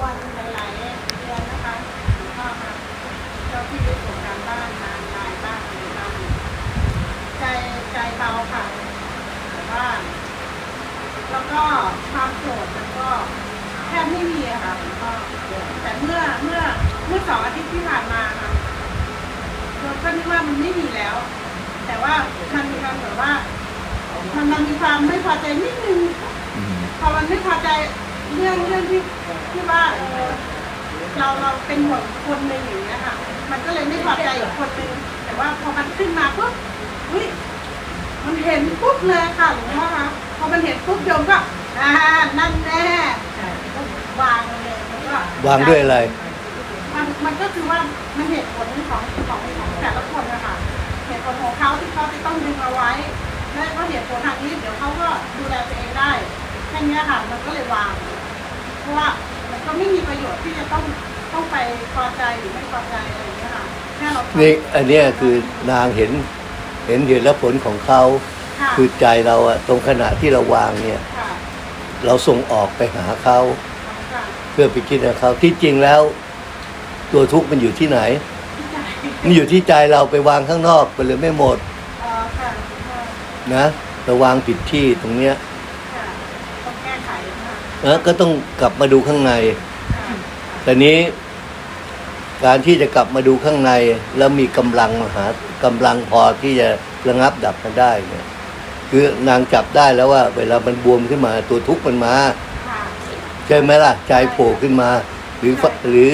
วนหลายๆเดือนนะคะหลวงพ่อค่ะเจ้าที่ได้ส่งการบ้านมาลายบ้านอะไรบ้างใจใจเบาค่ะแต่ว่าแล้วก็ความโกรธมันก็แทบไม่มีอะค่ะหลวงพ่อแต่เมื่อเมื่อเมื่อสองอาทิตย์ที่ผ่านมาค่ะเราก็นึกว่ามันไม่มีแล้ว แต่ว่ามันมีความแบบว่ามันมันมีความไม่พอใจนิดนึงอืมพอมันไม่พอใจเรื่องเรื่องที่ที่ว่าเออเราเราเป็นห่วงคนหนึ่งอย่างเงี้ยค่ะ มันก็เลยไม่พอใจอีกคนหนึ่งแต่ว่าพอมันขึ้นมาปุ๊บอุ้ยมันเห็นปุ๊บเลยค่ะหลวงพ่อคะพอมันเห็นปุ๊บโยมก็อ่านั่นแน่วางเลยมันก็วางด้วยอะไรมันมันก็คือว่ามันเหตุผลของของของแต่ละคนนะคะเหตุผลของเขาที่เขาจะต้องดึงเอาไว้และก็เหตุผลทางนี้เดี๋ยวเขาก็ดูแลตัวเองได้แค่เนี้ยค่ะ มันก็เลยวาง พราะว่ามันก็ไม่มีประโยชน์ที่จะต้องต้องไปพอใจหรือไม่พอใจอะไรอย่างเงี้ยค่ะแค่เราทำนี่อันเนี้ยคือนางเห็นเห็นเหตุและผลของเขาค่ะคือใจเราอะตรงขณะที่เราวางเนี่ย ค่ะเราส่งออกไปหาเขาค่ะเพื่อไปคิดกับเขาที่จริงแล้ว ตัวทุกข์มันอยู่ที่ไหน ที่ใจมันอยู่ที่ใจเราไปวางข้างนอกไปเลยไม่หมดเอ่อค่ะค่ะนะเราวางผิดที่ตรงเนี้ย ค่ะต้องแก้ไข นะคะนะก็ต้องกลับมาดูข้างในค่ะแต่นี้การที่จะกลับมาดูข้างใน แล้วมีกำลังหากำลังพอที่จะระงับดับมันได้เนี่ยคือนางจับได้แล้วว่า เวลามันบวมขึ้นมา ตัวทุกข์มันมาค่ะใช่ไหมล่ะใจโผล่ขึ้นมา หรือฟหรือ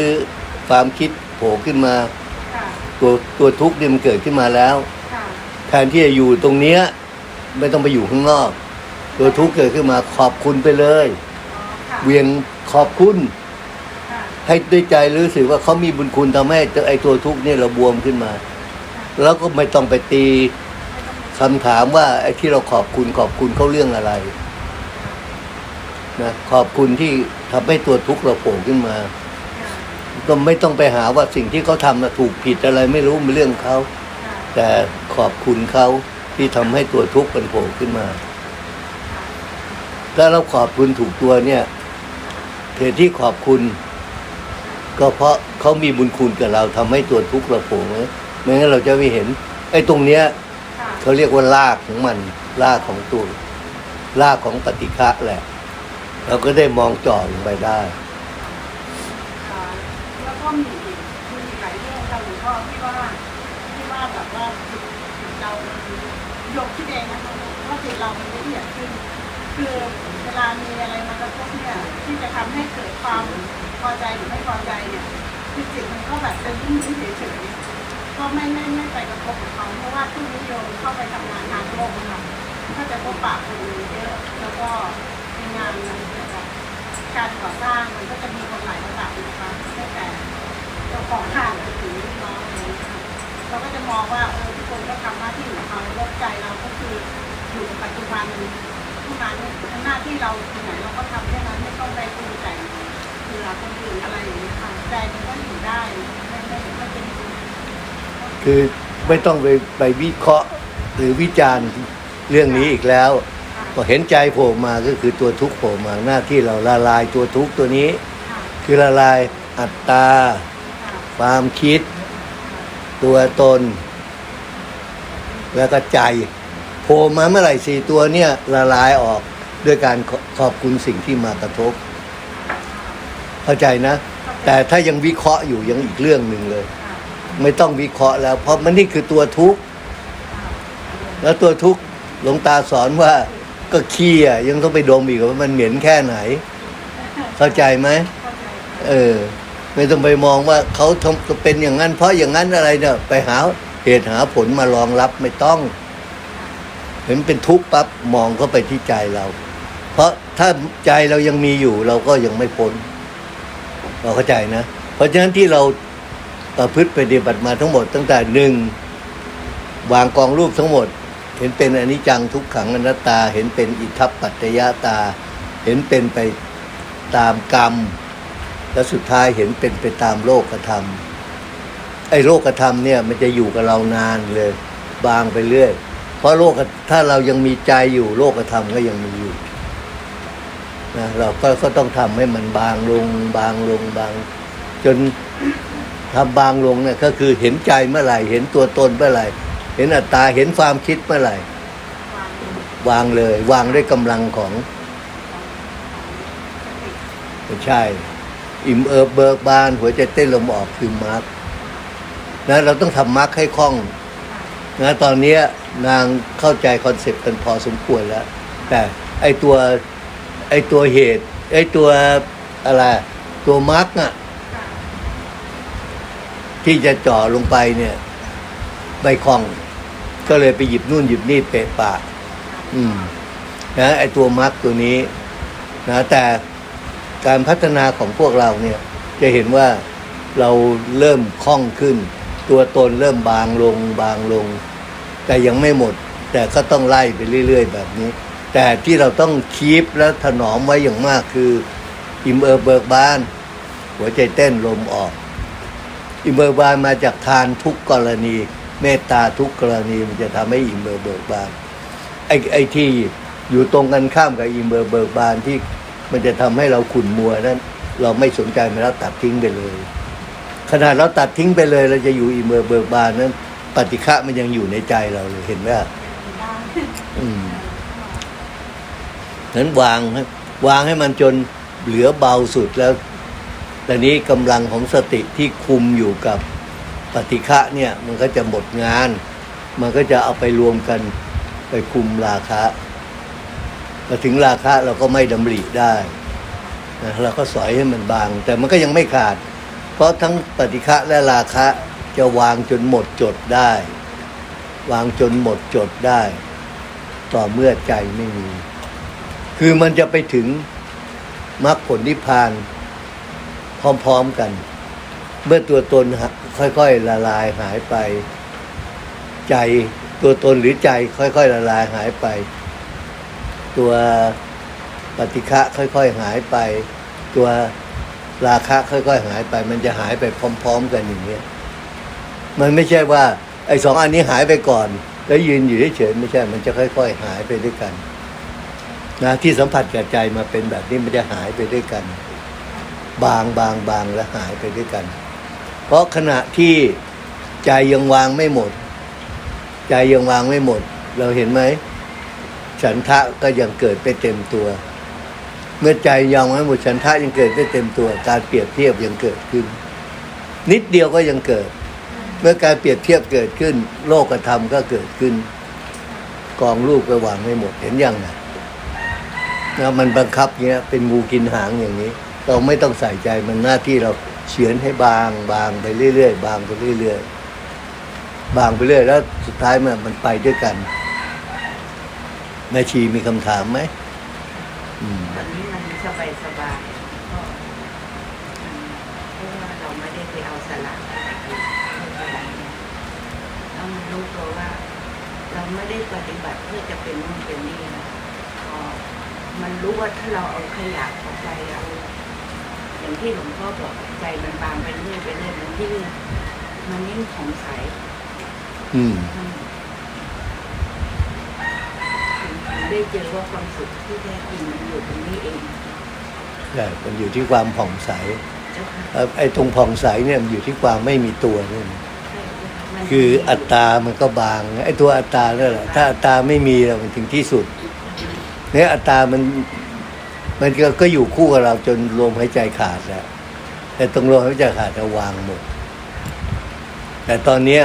ความคิดโผล่ขึ้นมาค่ะตัวตัวทุกข์เนี่ยมันเกิดขึ้นมาแล้วค่ะแทนที่จะอยู่ตรงเนี้ยไม่ต้องไปอยู่ข้างนอก ตัวทุกข์เกิดขึ้นมาขอบคุณไปเลยอ๋อค่ะ เวียงขอบคุณค่ะให้ด้วยใจรู้สึกว่าเขามีบุญคุณทำให้ไอ้ตัวทุกข์เนี่ยเราบวมขึ้นมา แล้วก็ไม่ต้องไปตีคำถามว่าไอ้ที่เราขอบคุณขอบคุณเขาเรื่องอะไรนะขอบคุณที่ทำให้ตัวทุกข์เราโผล่ขึ้นมาค่ะก็ไม่ต้องไปหาว่าสิ่งที่เขาทำน่ะถูกผิดอะไรไม่รู้เป็นเรื่องเขาค่ะแต่ขอบคุณเขาที่ทำให้ตัวทุกข์มันโผล่ขึ้นมา ถ้าเราขอบคุณถูกตัวเนี่ย เหตุที่ขอบคุณ ก็เพราะเขามีบุญคุณกับเราทำให้ตัวทุกข์เราโผล่มาไม่งั้นเราจะไม่เห็น ไอ้ตรงเนี้ยค่ะเขาเรียกว่าลากของมันลากของตัวลากของปฏิฆะแหละ เราก็ได้มองจ่อลงไปได้ค่ะแล้วก็มีอีกมีอีกหลายเรื่องค่ะหลวงพ่อที่ว่าที่ว่าแบบว่าจิตจิตเราโยกคิดเองนะคะว่าจิตเรามันละเอียดขึ้นคือ เวลามีอะไรมากระทบเนี่ยที่จะทำให้เกิดความพอใจหรือไม่พอใจเนี่ยคือจิตมันก็แบบเป็นนิ่งๆเฉยๆก็ไม่ไม่ไม่ไปกระทบกับเขาเพราะว่าผู้นิยมเข้าไปทำงานทางโลกนะคะก็จะพบปะคนเยอะแล้วก็มีงานเกี่ยวกับการก่อสร้างมันก็จะมีคนหลายระดับนะคะตั้งแต่เจ้าของห้างไปถึงลูกน้องอะไรเราก็จะมองว่าเออทุกคนก็ทำหน้าที่ของเขาลดใจเราก็คืออยู่กับปัจจุบันเท่านั้นหน้าที่เราที่ไหนเราก็ทำแค่นั้นไม่ต้องไปปรุงแต่งเผื่อคนอื่นอะไรอย่างเงี้ยค่ะใจมันก็อยู่ได้ไม่ไม่ไม่เป็นคือไม่ต้องไปไปวิเคราะห์หรือวิจารณ์เรื่องนี้อีกแล้วพอเห็นใจโผล่มาก็คือตัวทุกข์โผล่มาหน้าที่เราละลายตัวทุกข์ตัวนี้ คือละลายอัตตา ความคิด ตัวตน แล้วก็ใจ ผล่มาเมื่อไหร่สี่ตัวเนี่ยละลายออกด้วยการขอบคุณสิ่งที่มากระทบ เข้าใจนะ แต่ถ้ายังวิเคราะห์อยู่ยังอีกเรื่องหนึ่งเลย ไม่ต้องวิเคราะห์แล้ว เพราะมันนี่คือตัวทุกข์แล้วตัวทุกข์หลวงตาสอนว่าก็ขี้อะยังต้องไปดมอีกว่ามันเหม็นแค่ไหน เข้าใจไหมเออ ไม่ต้องไปมองว่าเขาทำเป็นอย่างนั้น เพราะอย่างนั้นอะไรเนี่ยไปหาเหตุหาผลมารองรับไม่ต้อง ห็นเป็นทุกข์ปั๊บมองเข้าไปที่ใจเรา เพราะถ้าใจเรายังมีอยู่ เราก็ยังไม่พ้นเราเข้าใจนะ เพราะฉะนั้นที่เราประพฤติปฏิบัติมาทั้งหมด ตั้งแต่หนึ่งวางกองรูปทั้งหมด เห็นเป็นอนิจจังทุกขังอนัตตา เห็นเป็นอิทัปปัจจยตา เห็นเป็นไปตามกรรม และสุดท้ายเห็นเป็นไปตามโลกธรรมไอ้โลกธรรมเนี่ยมันจะอยู่กับเรานานเลย บางไปเรื่อย เพราะโลกถ้าเรายังมีใจอยู่โลกธรรมก็ยังมีอยู่นะเราก็ก็ต้องทำให้มันบางลง บางลงบาง จนทำบางลงเนี่ยก็คือเห็นใจเมื่อไหร่ เห็นตัวตนเมื่อไหร่ เห็นอัตตาเห็นความคิดเมื่อไหร่ วางเลย วางด้วยกำลังของไม่ใช่ อิ่มเอิบเบิกบาน หัวใจเต้นลมออกคือมารรคนะเราต้องทำมารรคให้คล่องนะตอนนี้ นางเข้าใจคอนเซปต์กันพอสมควรแล้ว แต่ไอตัวไอตัวเหตุ ไอตัวอะไร ตัวมารรคอะค่ะที่จะเจ่อลงไปเนี่ยไม่คล่อง ก็เลยไปหยิบนู่นหยิบนี่เปะปะอืมนะไอตัวมารรคตัวนี้นะแต่การพัฒนาของพวกเราเนี่ย จะเห็นว่าเราเริ่มคล่องขึ้น ตัวตนเริ่มบางลงบางลง แต่ยังไม่หมด แต่ก็ต้องไล่ไปเรื่อย ๆ แบบนี้ แต่ที่เราต้องคีปและถนอมไว้อย่างมากคือ อิมเออร์เบิกบาน หัวใจเต้นลมออก อิมเบอร์บานมาจากทานทุกกรณี เมตตาทุกกรณีมันจะทำให้อิมเบอร์เบิกบานไอ้ไอ้ที่อยู่ตรงกันข้ามกับอิมเบอร์เบิกบานที่มันจะทำให้เราขุ่นมัวนั้น เราไม่สนใจมันแล้วตัดทิ้งไปเลย ขนาดเราตัดทิ้งไปเลย เราจะอยู่อิมเบอร์เบิกบานนั้น ปฏิฆะมันยังอยู่ในใจเราเลยเห็นไหมบ้างอืมนั้นวางให้วางให้มันจนเหลือเบาสุดแล้วแต่นี้กำลังของสติที่คุมอยู่กับปฏิฆะเนี่ย มันก็จะหมดงาน มันก็จะเอาไปรวมกันไปคุมราคะมาถึงราคะเราก็ไม่ดำริได้นะเราก็สอยให้มันบาง แต่มันก็ยังไม่ขาด เพราะทั้งปฏิฆะและราคะ จะวางจนหมดจดได้ วางจนหมดจดได้ ต่อเมื่อใจไม่มี คือมันจะไปถึงมรรคผลนิพพานพร้อมๆกัน เมื่อตัวตนค่อยๆละลายหายไป ใจตัวตนหรือใจค่อยๆละลายหายไป ตัวปฏิฆะค่อยๆหายไป ตัวราคะค่อยๆหายไป มันจะหายไปพร้อม ๆ กันอย่างเงี้ย มันไม่ใช่ว่าไอ้สองอันนี้หายไปก่อน แล้วยืนอยู่เฉยๆไม่ใช่ มันจะค่อย ๆ หายไปด้วยกันนะที่สัมผัสกับใจมาเป็นแบบนี้มันจะหายไปด้วยกัน บางบางบางและหายไปด้วยกัน เพราะขณะที่ใจยังวางไม่หมด ใจยังวางไม่หมด เราเห็นไหมฉันทะก็ยังเกิดไปเต็มตัว เมื่อใจยังไม่หมดฉันทะยังเกิดไปเต็มตัว การเปรียบเทียบยังเกิดขึ้น นิดเดียวก็ยังเกิด เมื่อการเปรียบเทียบเกิดขึ้น โลกธรรมก็เกิดขึ้น กองรูปก็วางไม่หมดเห็นยังนะนะมันบังคับเงี้ยเป็นงูกินหางอย่างนี้ เราไม่ต้องใส่ใจมันหน้าที่เราเฉือนให้บางบางไปเรื่อยๆบางไปเรื่อยๆบางไปเรื่อยแล้วสุดท้ายมันมันไปด้วยกันแม่ชีมีคำถามไหมอืมตอนนี้นสบายสบายๆก็อืมเพราะว่าเราไม่ได้ไปเอาสละอะไรอะไรเนี่ยแล้วมันรู้ตัวว่า เราไม่ได้ ปฏิบัติเพื่อจะเป็นนู่นเป็นนี่นะพอมันรู้ว่าถ้าเราเอาขยะออกไปเอาอย่างที่หลวงพ่อบอกใจมันบางไปเรื่อยไปเรื่อยมันยิ่งมันยิ่งสงสัยอืมอืมถึงถึงได้เจอว่าความสุขที่แท้จริงมันอยู่ตรงนี้เองใช่มันอยู่ที่ความผ่องใสเจ้าค่ะเอ่อไอ้ตรงผ่องใสเนี่ยมันอยู่ที่ความไม่มีตัวนี่นใช่มัน คืออัตตามันก็บางไอ้ตัวอัตตาเนี่ยแหละถ้าอัตตาไม่มีแล้วมันถึงที่สุดเนี่ยอัตตามันมันก็ก็อยู่คู่กับเราจนลมหายใจขาดแล้วแต่ตรงลมหายใจขาดจะวางหมด แต่ตอนเนี้ย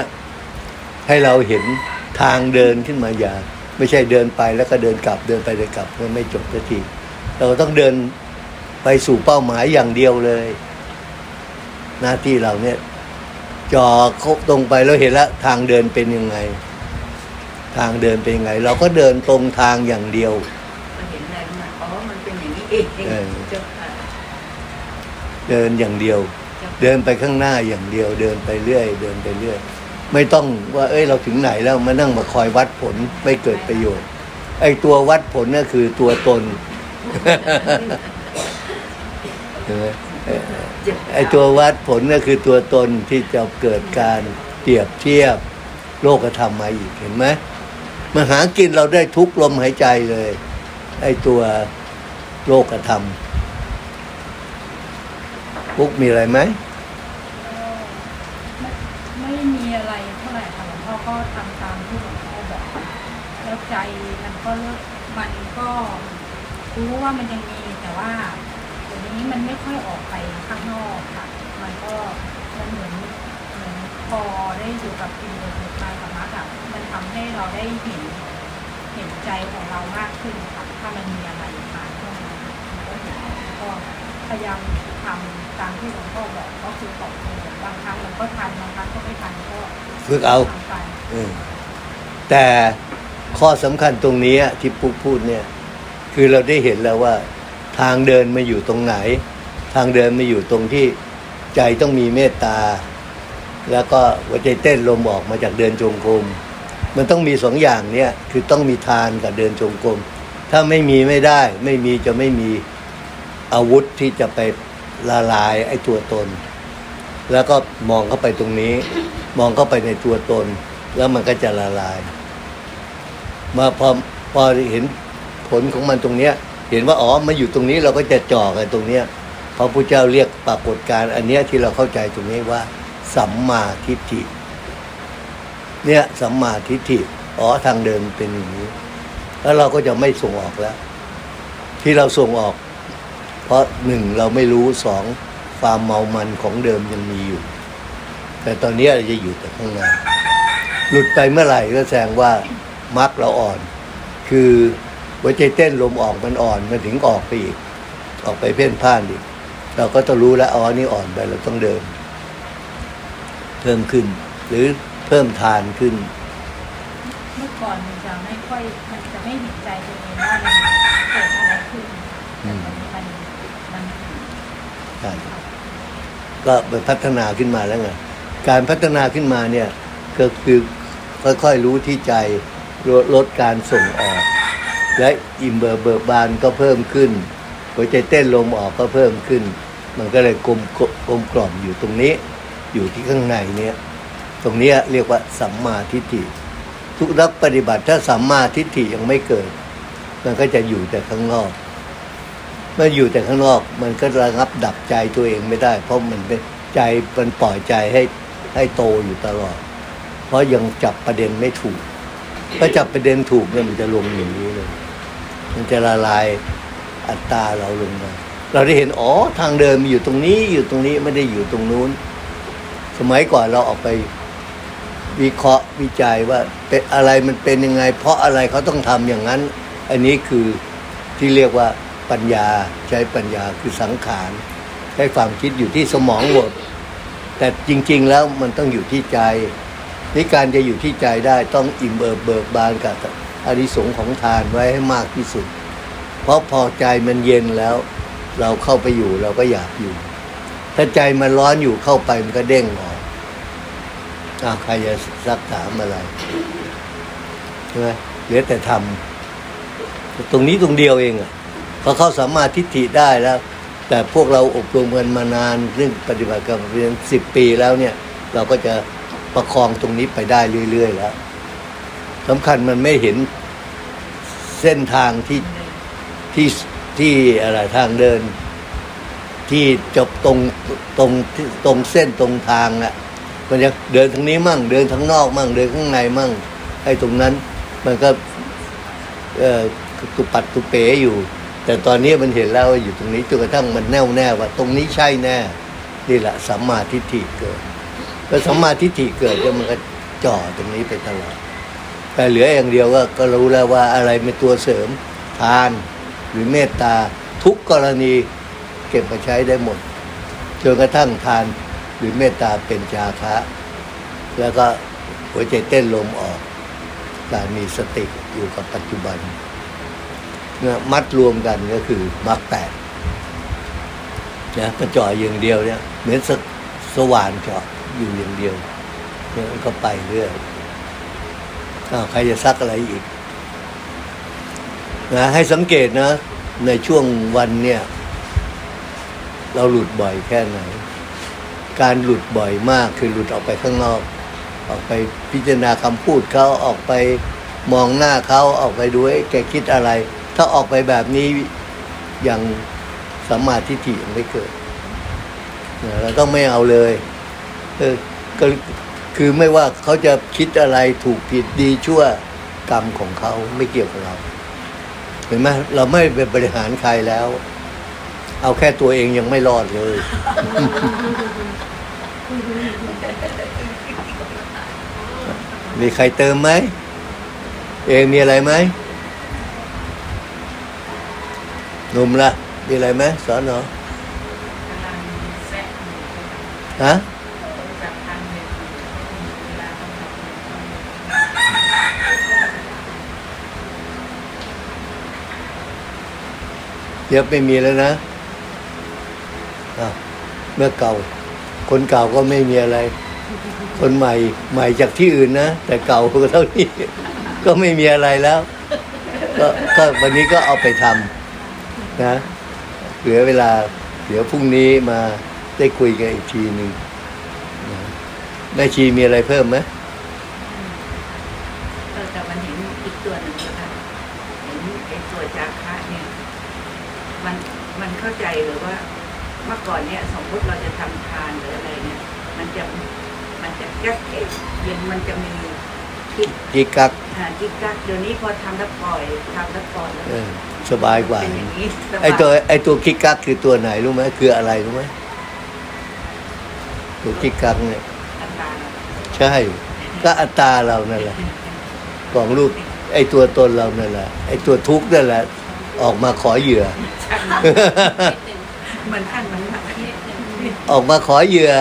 ให้เราเห็นทางเดินขึ้นมาอย่า ไม่ใช่เดินไปแล้วก็เดินกลับเดินไปเดินกลับมันไม่จบสักทีเราต้องเดินไปสู่เป้าหมายอย่างเดียวเลย หน้าที่เราเนี่ย จอคบตรงไปแล้วเห็นแล้วทางเดินเป็นยังไง ทางเดินเป็นยังไง เราก็เดินตรงทางอย่างเดียวก็เห็นอะไรมาอ๋อ มันเป็นอย่างนี้เองเออ เจ้าค่ะเดินอย่างเดียวเจ้าค่ะเดินไปข้างหน้าอย่างเดียว เดินไปเรื่อย เดินไปเรื่อย ไม่ต้องว่าเอ้ยเราถึงไหนแล้วมานั่งมาคอยวัดผลไม่เกิดประโยชน์ ไอ้ตัววัดผลนั่นคือตัวตน เห็นไหม ไอตัววัดผลก็คือตัวตนที่จะเกิดการเปรียบเทียบโลกธรรมมาอีกเห็นไหมมาหากินเราได้ทุกลมหายใจเลย ไอตัวโลกธรรมปุ๊กมีอะไรไหมไม่ไม่มีอะไรเท่าไหร่ค่ะหลวงพ่อก็ทำตามที่หลวงพ่อบอกแล้วใจมันก็มันก็รู้ว่ามันยังมีแต่ว่า นี้มันไม่ค่อยออกไปข้างนอกค่ะ มันก็มันเหมือนเหมือนพอได้อยู่กับกินบนเหตุการณ์กับมักอะมันทำให้เราได้เห็นเห็นใจของเรามากขึ้นค่ะ ถ้ามันมีอะไรมาเข้ามามันก็เห็นแล้วก็พยายามทำตามที่หลวงพ่อบอกก็คือตอบโจทย์บางครั้งมันก็ทันบางครั้งก็ไม่ทันก็ฝึกเอาทำไปอืมแต่ข้อสำคัญตรงนี้ที่ปุ๊กพูดเนี่ย คือเราได้เห็นแล้วว่า ทางเดินมาอยู่ตรงไหน ทางเดินมาอยู่ตรงที่ใจต้องมีเมตตา แล้วก็หัวใจเต้นลมออกมาจากเดินจงกรมมันต้องมีสองอย่างเนี่ยคือต้องมีทานกับเดินจงกรมถ้าไม่มีไม่ได้ ไม่มีจะไม่มีอาวุธที่จะไปละลายไอ้ตัวตน แล้วก็มองเข้าไปตรงนี้ มองเข้าไปในตัวตน แล้วมันก็จะละลาย มาพอพอเห็นผลของมันตรงเนี้ย เห็นว่าอ๋อมาอยู่ตรงนี้เราก็จะจ่อกันตรงเนี้ยพระพุทธเจ้าเรียกปรากฏการณ์อันเนี้ยที่เราเข้าใจตรงนี้ว่า สัมมาทิฏฐิเนี่ยสัมมาทิฏฐิอ๋อทางเดินเป็นอย่างนี้ แล้วเราก็จะไม่ส่งออกแล้ว ที่เราส่งออก เพราะหนึ่งเราไม่รู้สองความเมามันของเดิมยังมีอยู่ แต่ตอนนี้เราจะอยู่แต่ข้างในหลุดไปเมื่อไหร่ก็แสดงว่ามักเราอ่อน คือ หัวใจเต้นลมออกมันอ่อนมันถึงออกไปอีก ออกไปเพ่นพ่านอีก เราก็ต้องรู้แล้วอ๋อนี่อ่อนไปเราต้องเดิน เพิ่มขึ้น หรือเพิ่มทานขึ้น เมื่อก่อนมันจะไม่ค่อยมันจะไม่เห็นใจตัวเองว่ามันเกิดอะไรขึ้นแต่ตอนนี้มันมันใช่ก็มันพัฒนาขึ้นมาแล้วไงการพัฒนาขึ้นมาเนี่ยก็คือค่อยๆรู้ที่ใจลดลดการส่งออก และอิ่มเบิกเบิกบานก็เพิ่มขึ้นหัวใจเต้นลมออกก็เพิ่มขึ้น มันก็เลยกลมกลมกล่อมอยู่ตรงนี้ อยู่ที่ข้างในเนี่ย ตรงนี้เรียกว่าสัมมาทิฏฐิ ทุกนักปฏิบัติถ้าสัมมาทิฏฐิยังไม่เกิด มันก็จะอยู่แต่ข้างนอกเมื่ออยู่แต่ข้างนอกมันก็ระงับดับใจตัวเองไม่ได้ เพราะมันเป็นใจมันปล่อยใจให้ให้โตอยู่ตลอด เพราะยังจับประเด็นไม่ถูก ถ้าจับประเด็นถูกเนี่ยมันจะลงอย่างนี้เลย มันจะละลายอัตตาเราลงมาเราได้เห็นอ๋อทางเดินมีอยู่ตรงนี้อยู่ตรงนี้ไม่ได้อยู่ตรงนู้น สมัยก่อนเราออกไปวิเคราะห์วิจัยว่าเป็นอะไรมันเป็นยังไง เพราะอะไรเขาต้องทำอย่างนั้น อันนี้คือที่เรียกว่าปัญญาใช้ปัญญาคือสังขารใช้ความคิดอยู่ที่สมองหมดแต่จริง ๆ แล้วมันต้องอยู่ที่ใจนี่การจะอยู่ที่ใจได้ต้องอิ่มเอิบเบิกบานกับ อานิสงของทานไว้ให้มากที่สุด เพราะพอใจมันเย็นแล้ว เราเข้าไปอยู่เราก็อยากอยู่ ถ้าใจมันร้อนอยู่เข้าไปมันก็เด้งออกอ้าวใครจะซักถามอะไรใช่ไหมเหลือแต่ทำตรงนี้ตรงเดียวเองอะพอเข้าสามารถทิฏฐิได้แล้ว แต่พวกเราอบรมกันมานานเรื่องปฏิบัติกันเรียนสิบปีแล้วเนี่ย เราก็จะประคองตรงนี้ไปได้เรื่อย ๆ แล้ว สำคัญมันไม่เห็นเส้นทางที่ที่ที่อะไรทางเดิน ที่จบตรงตรงตรงเส้นตรงทางอะมันจะเดินทางนี้มั่ง เดินทางนอกมั่ง เดินข้างในมั่งไอ้ตรงนั้น มันก็เอ่อตุปัดตุเป๋อยู่ แต่ตอนนี้มันเห็นแล้วว่าอยู่ตรงนี้จนกระทั่งมันแน่วแน่ว่า ตรงนี้ใช่แน่นี่แหละสัมมาทิฏฐิเกิดก็สัมมาทิฏฐิเกิดแล้วมันก็จ่อตรงนี้ไปตลอด แต่เหลืออย่างเดียวก็ก็รู้แล้วว่าอะไรเป็นตัวเสริมทานหรือเมตตาทุกกรณีเก็บมาใช้ได้หมดจนกระทั่งทานหรือเมตตาเป็นจาคะแล้วก็หัวใจเต้นลมออกการมีสติอยู่กับปัจจุบันเนี่ยมัดรวมกันก็คือมรรคแปดนะก็เจ่ออย่างเดียวเนี่ยเหมือนสสว่านเจาะอยู่อย่างเดียวเนี่ยก็ไปเรื่อย ใครจะซักอะไรอีกนะให้สังเกตนะ ในช่วงวันเนี่ย เราหลุดบ่อยแค่ไหน การหลุดบ่อยมากคือหลุดออกไปข้างนอก ออกไปพิจารณาคำพูดเขาออกไปมองหน้าเขาออกไปดูไอ้แกคิดอะไร ถ้าออกไปแบบนี้ยังสัมมาทิฏฐิยังไม่เกิดเราต้องไม่เอาเลยเออก็ คือไม่ว่าเขาจะคิดอะไรถูกผิดดีชั่วกรรมของเขาไม่เกี่ยวกับเรา เห็นไหมเราไม่ไปบริหารใครแล้ว เอาแค่ตัวเองยังไม่รอดเลย มีใครเติมไหม เองมีอะไรไหมหนุ่มละมีอะไรไหมสอนหนอกำลังแซะฮะ จากทางเดินเวลาต้องทำ เดี๋ยอะไม่มีแล้วนะเมื่อเก่า คนเก่าก็ไม่มีอะไร คนใหม่ใหม่จากที่อื่นนะแต่เก่าก็เท่านี้ ก็ไม่มีอะไรแล้วก็ก็วันนี้ก็เอาไปทำนะ เหลือเวลา เดี๋ยวพรุ่งนี้มาได้คุยกันอีกทีหนึ่งแม่ชีมีอะไรเพิ่มไหม เออแต่มันเห็นอีกตัวหนึ่งนะคะเห็นไอ้ตัวจาคะเนี่ย มันมันเข้าใจหรือว่า เมื่อ ก่อนเนี่ยสมมติเราจะทำทานหรืออะไรเนี่ยมันจะมันจะแก๊กเก็บเย็นมันจะมีคิดกิกกักหากิ๊กกักเดี๋ยวนี้พอทำแล้วปล่อยทำแล้วปล่อยแล้วเออสบายกว่า เป็นอย่างนี้สบายไอตัวไอตัวกิกกักคือตัวไหนรู้ไหมคืออะไรรู้ไหมตัวกิกกักเนี่ยอัตราใช่ ก็อัตตราเรานั่นแหละของลูกไอตัวตนเรานั่นแหละไอตัวทุกข์นั่นแหละ ออกมาขอเหยื่อเห มือนท่านเหมือนท่านออกมาขอเหยื่อ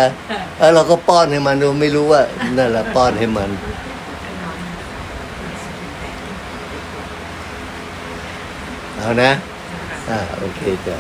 แล้วเราก็ป้อนให้มันโดยไม่รู้ว่านั่นแหละป้อนให้มันเอานะอ่าโอเคจ้ะ